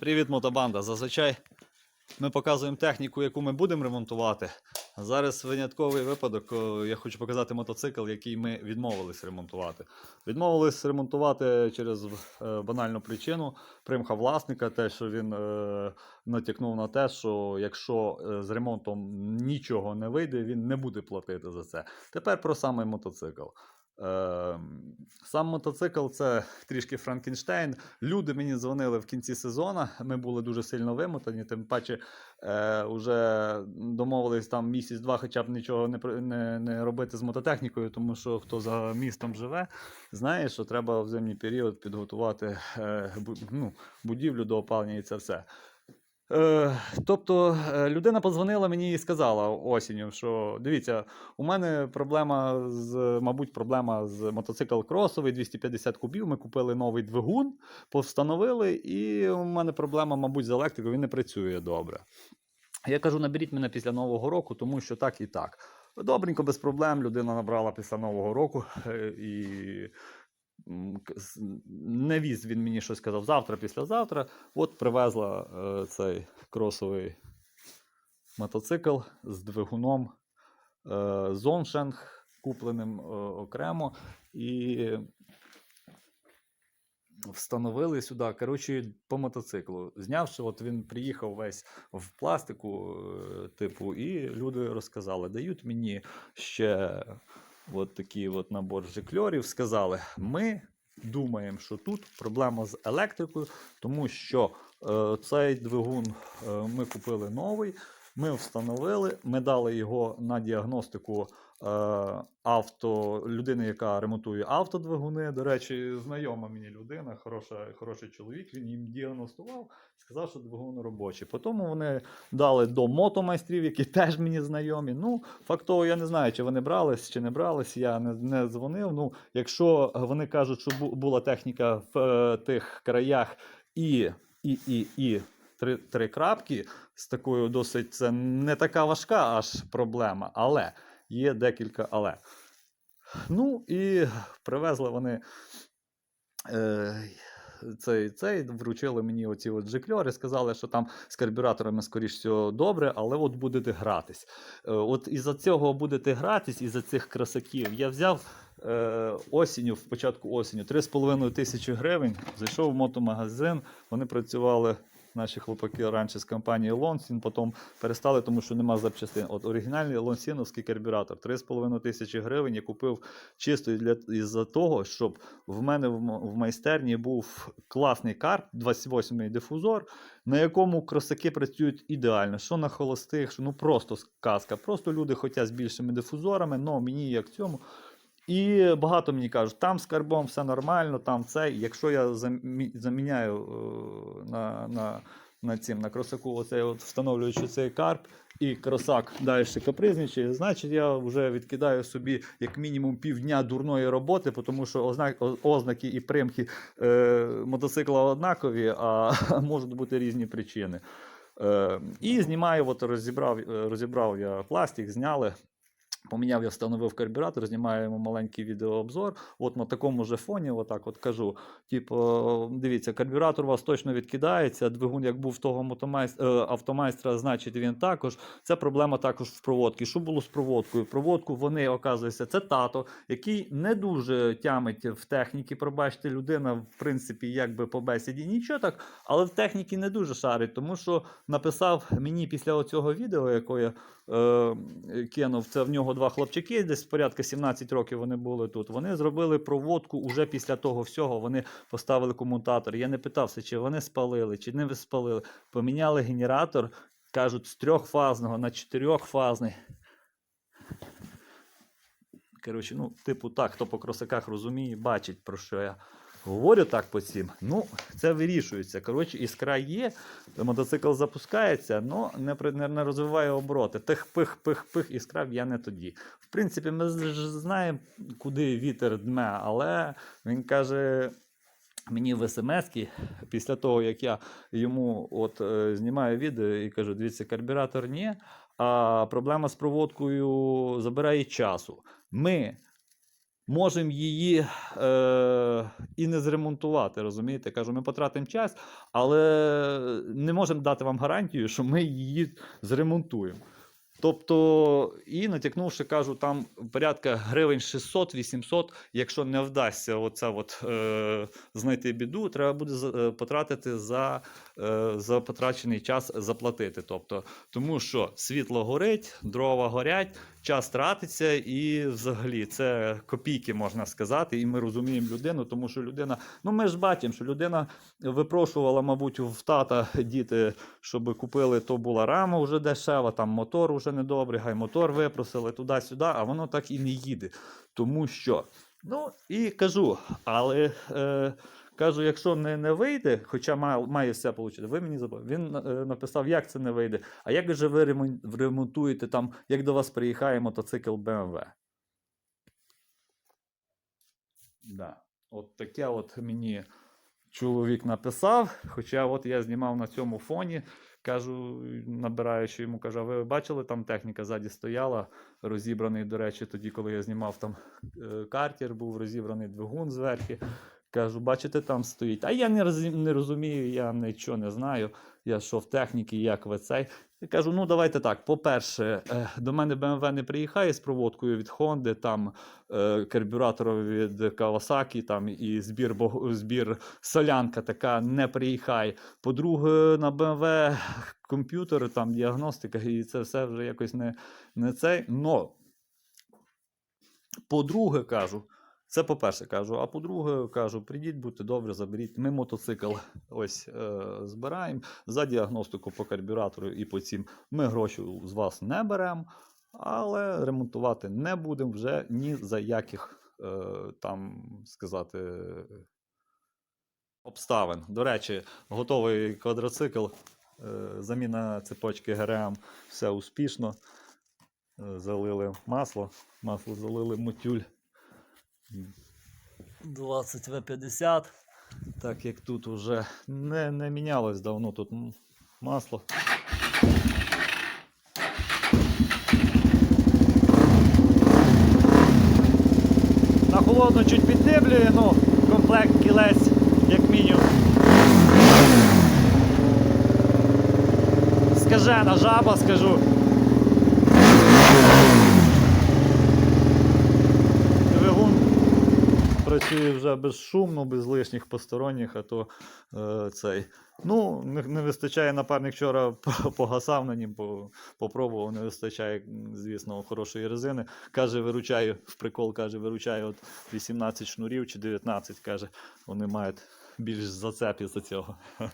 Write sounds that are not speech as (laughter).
Привіт, мотобанда. Зазвичай ми показуємо техніку, яку ми будемо ремонтувати. Зараз винятковий випадок. Я хочу показати мотоцикл, який ми відмовились ремонтувати. Відмовились ремонтувати через е, банальну причину примха власника, те, що він е, натякнув на те, що якщо е, з ремонтом нічого не вийде, він не буде платити за це. Тепер про саме мотоцикл. Е, сам мотоцикл це трішки Франкенштейн. Люди мені дзвонили в кінці сезону. Ми були дуже сильно вимотані. Тим паче, е, вже домовились там місяць-два, хоча б нічого не, не, не робити з мототехнікою, тому що хто за містом живе, знає, що треба в зимній період підготувати е, ну, будівлю до опалення і це все. Е, тобто е, людина подзвонила мені і сказала осінню, що дивіться, у мене проблема з, мабуть, проблема з мотоцикл кросовий 250 кубів. Ми купили новий двигун, повстановили, і у мене проблема, мабуть, з електрикою, він не працює добре. Я кажу, наберіть мене після Нового року, тому що так і так. Добренько, без проблем. Людина набрала після Нового року е, і. Не віз він мені щось сказав завтра, післязавтра. От привезла е, цей кросовий мотоцикл з двигуном е, Зоншенг, купленим е, окремо. І встановили сюди. Коротше, по мотоциклу. Знявши, от він приїхав весь в пластику, е, типу, і люди розказали, дають мені ще от такий от набор жикльорів. Сказали, ми думаємо, що тут проблема з електрикою, тому що е, цей двигун е, ми купили новий. Ми встановили, ми дали його на діагностику авто людини, яка ремонтує автодвигуни. До речі, знайома мені людина, хороша, хороший чоловік. Він їм діагностував, сказав, що двигун робочий. Потім вони дали до мотомайстрів, які (laughs) теж мені знайомі. Ну, фактово, я не знаю, чи вони брались, чи не брались. Я не, не дзвонив. Ну, якщо вони кажуть, що була техніка в е, тих краях і, і, і, і. Три, три крапки з такою досить це не така важка аж проблема, але є декілька але. Ну і привезли вони е, цей, цей, вручили мені оці от джикльори, сказали, що там з карбюраторами, скоріш всього, добре, але от будете гратись. Е, от із-за цього будете гратись, із-за цих красаків. Я взяв е, осінню, в початку осінню, 3,5 тисячі гривень, зайшов в мотомагазин, вони працювали. Наші хлопаки раніше з компанії Лонсін, потім перестали, тому що нема запчастин. От оригінальний лонсіновський карбюратор 3,5 тисячі гривень я купив чисто для із-за того, щоб в мене в, майстерні був класний карп, 28-й дифузор, на якому кросаки працюють ідеально. Що на холостих, що ну просто сказка. Просто люди хочуть з більшими дифузорами, але мені як цьому. І багато мені кажуть, там з карбом все нормально, там це. Якщо я заміняю е, на, на, на цим на кросаку, оцей от встановлюючи цей карп, і кросак далі капризничає, значить я вже відкидаю собі як мінімум півдня дурної роботи, тому що ознак, ознаки і примхи е, мотоцикла однакові, а (laughs) можуть бути різні причини. Е, і знімаю, от розібрав, е, розібрав я пластик, зняли. Поміняв, я встановив карбюратор, знімаємо маленький відеообзор. От на такому же фоні, отак от кажу: типу, дивіться, карбюратор у вас точно відкидається. Двигун, як був того автомайстра, значить він також. Це проблема також в проводці. Що було з проводкою? Проводку вони, оказується, це тато, який не дуже тямить в техніці. Пробачте, людина, в принципі, якби по бесіді нічого так, але в техніці не дуже шарить, тому що написав мені після оцього відео, яке я е, кинув. Це в нього два хлопчики, десь порядка 17 років вони були тут. Вони зробили проводку уже після того всього. Вони поставили комутатор. Я не питався, чи вони спалили, чи не спалили. Поміняли генератор, кажуть, з трьохфазного на чотирьохфазний. Коротше, ну, типу, так, хто по кросаках розуміє, бачить, про що я говорю так по цим. Ну, це вирішується. Коротше, іскра є, мотоцикл запускається, але не, не, не розвиває обороти. Тих пих, пих, пих, іскра б'є не тоді. В принципі, ми ж знаємо, куди вітер дме, але він каже. Мені в смс після того, як я йому от, е, знімаю відео і кажу, дивіться, карбюратор ні, а проблема з проводкою забирає часу. Ми можемо її е, і не зремонтувати. Розумієте? Кажу, ми потратимо час, але не можемо дати вам гарантію, що ми її зремонтуємо. Тобто, і натякнувши, кажу, там порядка гривень 600-800, якщо не вдасться оце от, е, знайти біду, треба буде е, потратити за, е, за потрачений час заплатити. Тобто, тому що світло горить, дрова горять, час тратиться, і взагалі це копійки можна сказати. І ми розуміємо людину, тому що людина, ну ми ж бачимо, що людина випрошувала, мабуть, в тата діти, щоб купили, то була рама вже дешева, там мотор вже недобрий, гай мотор випросили туди-сюди, а воно так і не їде. Тому що. Ну і кажу, але е, кажу, якщо не, не вийде, хоча має, має все отримати, ви мені забули. Він е, написав, як це не вийде. А як же ви ремонтуєте там, як до вас приїхає мотоцикл BMW? Да. От таке от мені чоловік написав. Хоча от я знімав на цьому фоні. Кажу, набираючи йому, кажу, ви бачили, там техніка ззаді стояла, розібраний, до речі, тоді, коли я знімав там е, картер, був розібраний двигун зверху. Кажу, бачите, там стоїть. А я не розумію, я нічого не знаю. Я що в техніці, як ви цей. Я кажу, ну давайте так. По-перше, е, до мене BMW не приїхає з проводкою від Honda, там е, карбюратор від Kawasaki, там і збір, збір солянка така не приїхає. По-друге, на BMW комп'ютери, там діагностика, і це все вже якось не, не цей. Но, по-друге, кажу, це по-перше кажу, а по-друге, кажу, прийдіть, будьте добре, заберіть. Ми мотоцикл (laughs) ось е, збираємо за діагностику по карбюратору і по цим. Ми гроші з вас не беремо, але ремонтувати не будемо вже ні за яких е, там сказати обставин. До речі, готовий квадроцикл, е, заміна цепочки ГРМ, все успішно. Е, Залили масло, масло залили мотюль 20 В50. Так як тут вже не, не мінялось давно тут масло. На холодно чуть піддиблює, ну, комплект кілець, як мінімум. Скажена жаба, скажу. Двигун працює вже безшумно, без лишніх посторонніх, а то е, цей. Ну, не, не вистачає напарник вчора (laughs) погасав на нім, бо попробував, не вистачає, звісно, хорошої резини. Каже, виручаю, в прикол каже, виручаю от 18 шнурів чи 19, каже, вони мають більш зацеп із-за цього. (laughs)